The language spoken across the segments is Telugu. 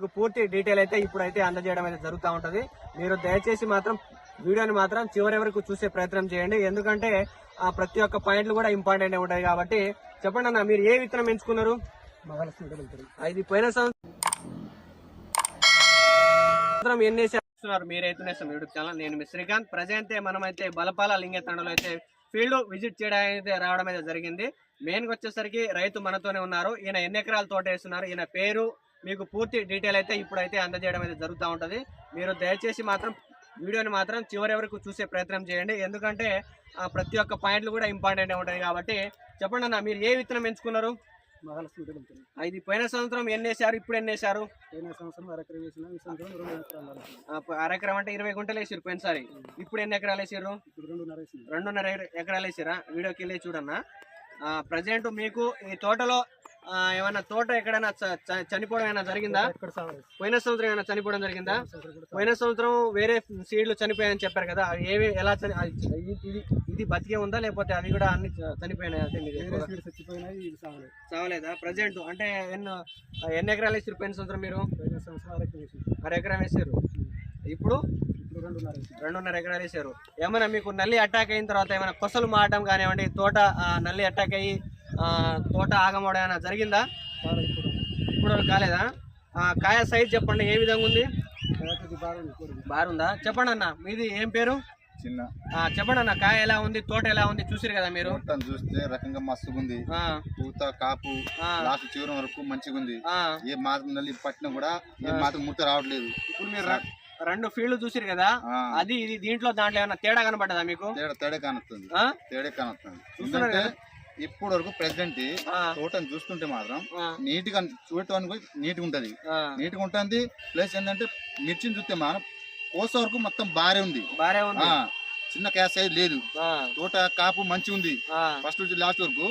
మీకు పూర్తి డీటెయిల్ అయితే ఇప్పుడైతే అందజేయడం అయితే జరుగుతూ ఉంటుంది. మీరు దయచేసి మాత్రం వీడియోని మాత్రం చివరి వరకు చూసే ప్రయత్నం చేయండి. ఎందుకంటే ఆ ప్రతి ఒక్క పాయింట్లు కూడా ఇంపార్టెంట్ ఉంటాయి కాబట్టి చెప్పండి అన్న మీరు ఏ విత్తనం ఎంచుకున్నారు? ఇది పోయిన సంవత్సరం ఎన్ని చేస్తున్నారు? మీరైతే యూట్యూబ్ ఛానల్. నేను మీ శ్రీకాంత్. ప్రజెంట్ మనమైతే బలపాల లింగతండలో అయితే ఫీల్డ్ విజిట్ చేయడానికి అయితే రావడం అయితే జరిగింది. మెయిన్ వచ్చేసరికి రైతు మనతోనే ఉన్నారు. ఈయన ఎన్ని ఎకరాల తోట వేస్తున్నారు? ఈయన పేరు మీకు పూర్తి డీటెయిల్ అయితే ఇప్పుడైతే అందజేయడం అయితే జరుగుతూ ఉంటది. మీరు దయచేసి మాత్రం వీడియోని మాత్రం చివరి వరకు చూసే ప్రయత్నం చేయండి. ఎందుకంటే ప్రతి ఒక్క పాయింట్లు కూడా ఇంపార్టెంట్ ఉంటాయి కాబట్టి చెప్పండి అన్న మీరు ఏ విత్తనం ఎంచుకున్నారు? ఇది పోయిన సంవత్సరం ఎన్ని వేసారు ఇప్పుడు ఎన్ని వేసారు అరెకరం అంటే ఇరవై గుంటలు వేసారు పోయినసారి. ఇప్పుడు ఎన్ని ఎకరాలు వేసారు రెండున్నర ఎకరాలు వేసారా వీడియోకి వెళ్ళి చూడన్నా. ప్రజెంట్ మీకు ఈ తోటలో ఏమైనా తోట ఎక్కడైనా చనిపోవడం ఏమైనా జరిగిందా? పోయిన సంవత్సరం ఏమైనా చనిపోవడం జరిగిందా? పోయిన సంవత్సరం వేరే సీడ్లు చనిపోయాయని చెప్పారు కదా ఏవి ఎలా ఇది- బతికే ఉందా? లేకపోతే అవి కూడా అన్ని చనిపోయినాయి? చావలేదా ప్రజెంట్ అంటే ఎన్నో ఎన్ని ఎకరాలు వేసారు పోయిన సంవత్సరం మీరు? అర ఎకరం వేసారు ఇప్పుడు? రెండున్నర ఎకరాలు వేసారు ఏమైనా మీకు నల్లి అటాక్ అయిన తర్వాత ఏమైనా కొసలు మారడం కానివ్వండి తోట నల్లి అటాక్ అయ్యి తోట ఆగమవడం ఏమైనా జరిగిందా? ఇప్పుడు. కాలేదా? ఆ, కాయ సైజ్ చెప్పండి ఏ విధంగా ఉంది? ఉంది బాగుందా చెప్పండి అన్న మీది ఏం పేరు? చిన్న. ఆ, చెప్పండి అన్న కాయ ఎలా ఉంది తోట ఎలా ఉంది చూసిరు కదా మీరు? మొత్తం చూస్తే రకంగా మస్తుగుంది ఆ, పూత కాపు ఆ, లాస్ట్ చివరి వరకు మంచిగా ఉంది. ఆ. ఏ మాత్రం నల్లి పట్టినా కూడా ఏ మాత్రం ముడత రావట్లేదు. ఇప్పుడు మీరు రెండు ఫీల్డ్ చూసిరు కదా అది ఇది దీంట్లో దాంట్లో ఏమైనా తేడా కనబడ్డదా మీకు? తేడా తేడా కానొస్తుంది ఆ? తేడా కానొస్తుంది ఇప్పటి వరకు ప్రెసిడెంట్ తోటను చూస్తుంటే మాత్రం నీట్గా చూడటానికి నీట్గా ఉంటది. నీట్గా ఉంటుంది. ప్లస్ ఏంటంటే మిర్చిని చూస్తే మనం కోస వరకు మొత్తం బారే ఉంది. ఉంది. చిన్న క్యాస్ సైజ్ లేదు. తోట కాపు మంచి ఉంది. ఫస్ట్ నుంచి లాస్ట్ వరకు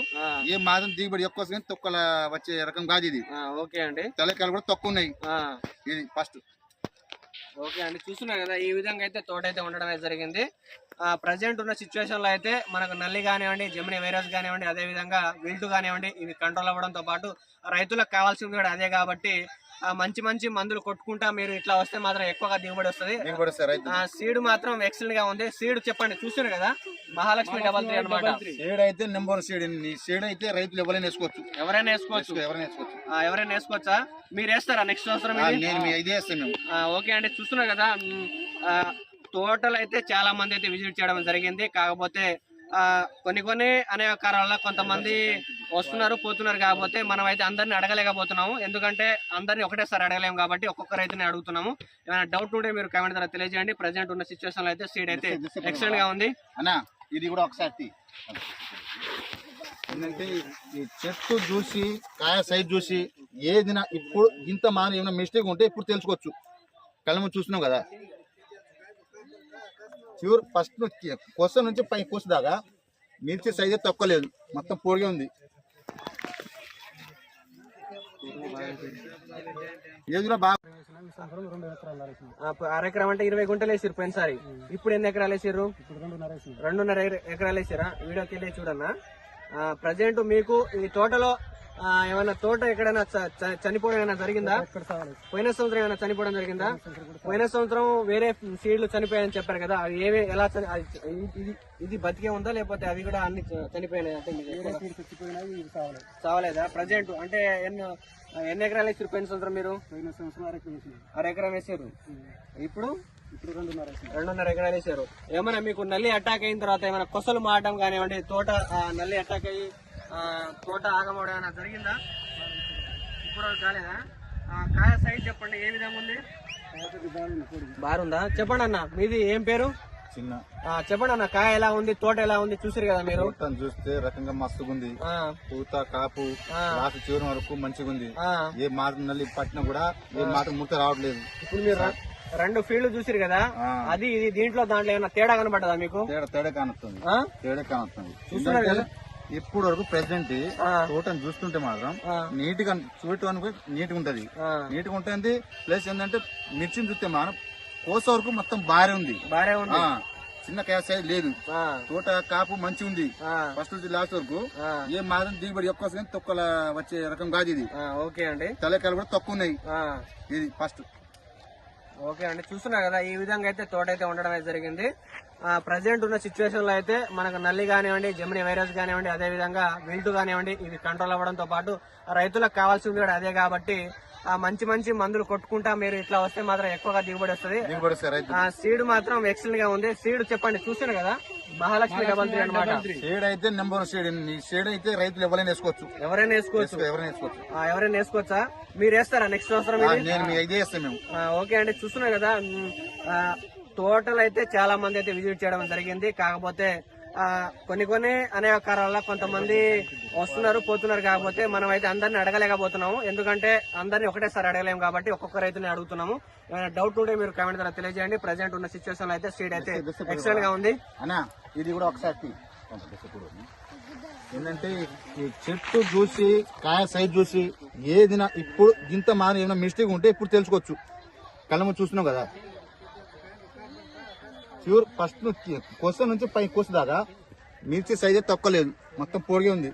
ఏ మాత్రం దిగుబడి ఎక్కువ తొక్కల వచ్చే రకం కాదు ఇది. ఆ, ఓకే అండి. తెల్లకాయలు కూడా తక్కువ ఉన్నాయి. ఇది ఫస్ట్. ఓకే అండి. చూస్తున్నారు కదా ఈ విధంగా అయితే తోట అయితే ఉండడం అయితే జరిగింది. ఆ ప్రజెంట్ ఉన్న సిచ్యువేషన్లో అయితే మనకు నల్లి కానివ్వండి జమిని వైరస్ కానివ్వండి అదే విధంగా విల్టు కానివ్వండి ఇవి కంట్రోల్ అవ్వడంతో పాటు రైతులకు కావాల్సింది కూడా అదే కాబట్టి మంచి మంచి మందులు కొట్టుకుంటా మీరు ఇట్లా వస్తే మాత్రం ఎక్కువగా దిగుబడి వస్తుంది. సీడ్ మాత్రం ఎక్సలెంట్గా ఉంది. సీడ్ చెప్పండి చూస్తున్నారు కదా? మహాలక్ష్మి డబల్ త్రీ అనమాట సీడ్ అయితే నెంబర్ సీడ్ నీ సీడ్ అయితే రైతులు ఎవరైనా వేసుకోవచ్చు. ఎవరైనా వేసుకోవచ్చు. వేసుకో- ఎవరైనా వేసుకోవచ్చు. ఆ, ఎవరైనా వేసుకోవచ్చా? మీరు వేస్తారా నెక్స్ట్ సంవత్సరం? నేను మీ ఇదే వేస్తాను మేము. ఆ, ఓకే అండి చూస్తున్నారు కదా. తోటలు అయితే చాలా మంది అయితే విజిట్ చేయడం జరిగింది. కాకపోతే కొన్ని కొన్ని అనేక కారణాల కొంతమంది వస్తున్నారు పోతున్నారు. కాకపోతే మనం అయితే అందరిని అడగలేకపోతున్నాము. ఎందుకంటే అందరిని ఒకటేసారి అడగలేము కాబట్టి ఒక్కొక్క రైతుని అడుగుతున్నాము. ఏమైనా డౌట్ ఉంటే మీరు కామెంట్ ద్వారా తెలియజేయండి. ప్రజెంట్ ఉన్న సిచ్యువేషన్ అయితే సీడ్ అయితే ఎక్సలెంట్గా ఉంది. అన్నా ఇది కూడా ఒకసారి ఏంటంటే ఈ చెట్టు చూసి కాయ సైజ్ చూసి ఏదైనా ఇప్పుడు ఇంత మాన ఏమైనా మిస్టేక్ ఉంటే ఇప్పుడు తెలుసుకోవచ్చు. కళ్ళ చూసినాం కదా. చివరి ఫస్ట్ కొస నుంచి పై కొస దాకా మిర్చి సైజ్ తక్కువ లేదు. మొత్తం పొడిగా ఉంది. ఏది కూడా బాగా అరెకరం అంటే ఇరవై గుంటలు వేసారు పోయినసారి. ఇప్పుడు ఎన్ని ఎకరాలు వేసారు రెండున్నర ఎకరాలు వేసారా వీడియోకి వెళ్ళి చూడన్నా. ప్రజెంట్ మీకు ఈ తోటలో ఏమైనా తోట ఎక్కడైనా చనిపోవడం ఏమైనా జరిగిందా? పోయిన సంవత్సరం ఏమైనా చనిపోవడం జరిగిందా? పోయిన సంవత్సరం వేరే సీడ్లు చనిపోయాయని చెప్పారు కదా అవి ఏవి ఎలా ఇది- ఇది బతికే ఉందా లేకపోతే అవి కూడా అన్ని చనిపోయినాయి? అంటే చావలేదా ప్రజెంట్ అంటే ఎన్ని ఎన్ని ఎకరాలు వేసారు పోయిన సంవత్సరం మీరు? పోయిన సంవత్సరం అర ఎకరం వేసారు ఇప్పుడు? ఇప్పుడు రెండున్నర రెండున్నర ఎకరాలు వేసారు ఏమైనా మీకు నల్లి అటాక్ అయిన తర్వాత ఏమైనా కొసలు మారడం కానివ్వండి తోట నల్లి అటాక్ అయ్యి తోట ఆగమవడం ఏమైనా జరిగిందా? ఇప్పుడు కాలేదా? ఆ, కాయ సైజ్ చెప్పండి ఏ విధంగా ఉంది? ఉంది బాగుందా? చెప్పండి అన్న మీది ఏం పేరు? చిన్న. ఆ, చెప్పండి అన్న కాయ ఎలా ఉంది తోట ఎలా ఉంది చూసిరు కదా మీరు? చూస్తే రకంగా మస్తుగుంది. ఆ, పూత కాపు. లాస్ట్ చివరి వరకు మంచిగా ఉంది ఆ, ఏ మాత్రం నల్లి పట్టినా కూడా ఏ మాత్రం ముడత రావట్లేదు. ఇప్పుడు మీరు రెండు ఫీల్డ్ చూసిరు కదా. అది ఇది దీంట్లో దాంట్లో ఏమైనా తేడా కనబడ్డదా మీకు? తేడా తేడా కానొస్తుంది ఆ? తేడా కానొస్తుంది చూస్తున్నారు కదా? ఇప్పుడు వరకు ప్రెసిడెంట్ తోటను చూస్తుంటే మాత్రం నీట్గా చూడటానికి నీట్గా ఉంటది. నీట్గా ఉంటుంది ప్లస్ ఏంటంటే మిర్చిని చూస్తే మనం కోస వరకు మొత్తం బారే ఉంది. బానే ఉంది. చిన్న కాయ సైజ్ లేదు. తోట కాపు మంచి ఉంది. ఫస్ట్ నుంచి లాస్ట్ వరకు ఏం మాత్రం దిగుబడి ఎక్కువ తొక్కల వచ్చే రకం కాదు ఇది. ఓకే అండి. తలకాయలు కూడా తక్కువ ఉన్నాయి. ఇది ఫస్ట్ ఓకే అండి. చూస్తున్నారు కదా ఈ విధంగా అయితే తోట అయితే ఉండడం అయితే జరిగింది. ప్రజెంట్ ఉన్న సిచ్యువేషన్లో అయితే మనకు నల్లి కానివ్వండి జమిని వైరస్ కానివ్వండి అదే విధంగా విల్టు కానివ్వండి ఇది కంట్రోల్ అవ్వడంతో పాటు రైతులకు కావాల్సింది కూడా అదే కాబట్టి ఆ మంచి మంచి మందులు కొట్టుకుంటా మీరు ఇట్లా వస్తే మాత్రం ఎక్కువగా దిగుబడి వస్తుంది. సీడ్ మాత్రం ఎక్సలెంట్గా ఉంది. సీడ్ చెప్పండి చూస్తున్నారు కదా? మహాలక్ష్మి డబల్ త్రీ అనమాట షేడ్ అయితే నెంబర్ ఈ షేడ్ అయితే రైతులు ఎవరైనా వేసుకోవచ్చు. ఎవరైనా వేసుకోవచ్చు. ఎవరైనా వేసుకోవచ్చు. ఆ, ఎవరైనా వేసుకోవచ్చా? మీరు వేస్తారా? నెక్స్ట్ సంవత్సరం ఆ, ఇది? నేను మీ ఇదే చేస్తాం మేము. ఆ, ఓకే అండి చూస్తున్నారు కదా. టోటల్ అయితే చాలా మంది అయితే విజిట్ చేయడం జరిగింది. కాకపోతే కొన్ని కొన్ని అనేక కారణాల కొంతమంది వస్తున్నారు పోతున్నారు. కాకపోతే మనం అయితే అందరిని అడగలేకపోతున్నాము. ఎందుకంటే అందరిని ఒకటేసారి అడగలేము కాబట్టి ఒక్కొక్క రైతుని అడుగుతున్నాము. ఏమైనా డౌట్ ఉంటే మీరు కామెంట్ ద్వారా తెలియజేయండి. ప్రజెంట్ ఉన్న సిచ్యువేషన్ అయితే స్ట్రీట్ అయితే ఎక్సలెంట్గా ఉంది. అన్నా ఇది కూడా ఒకసారి. ఏంటంటే ఈ చెట్టు చూసి కాయ సైజ్ చూసి ఏదినా ఇప్పుడు ఇంత మారి ఏమైనా మిస్టేక్ ఉంటే ఇప్పుడు తెలుసుకోవచ్చు. కళ్ళ ముందు చూస్తున్నాం కదా. ప్యూర్ ఫస్ట్ నుంచి కొస నుంచి పై కొస దాకా. మిర్చి సైజ్ తక్కువ లేదు. మొత్తం పొడిగే ఉంది.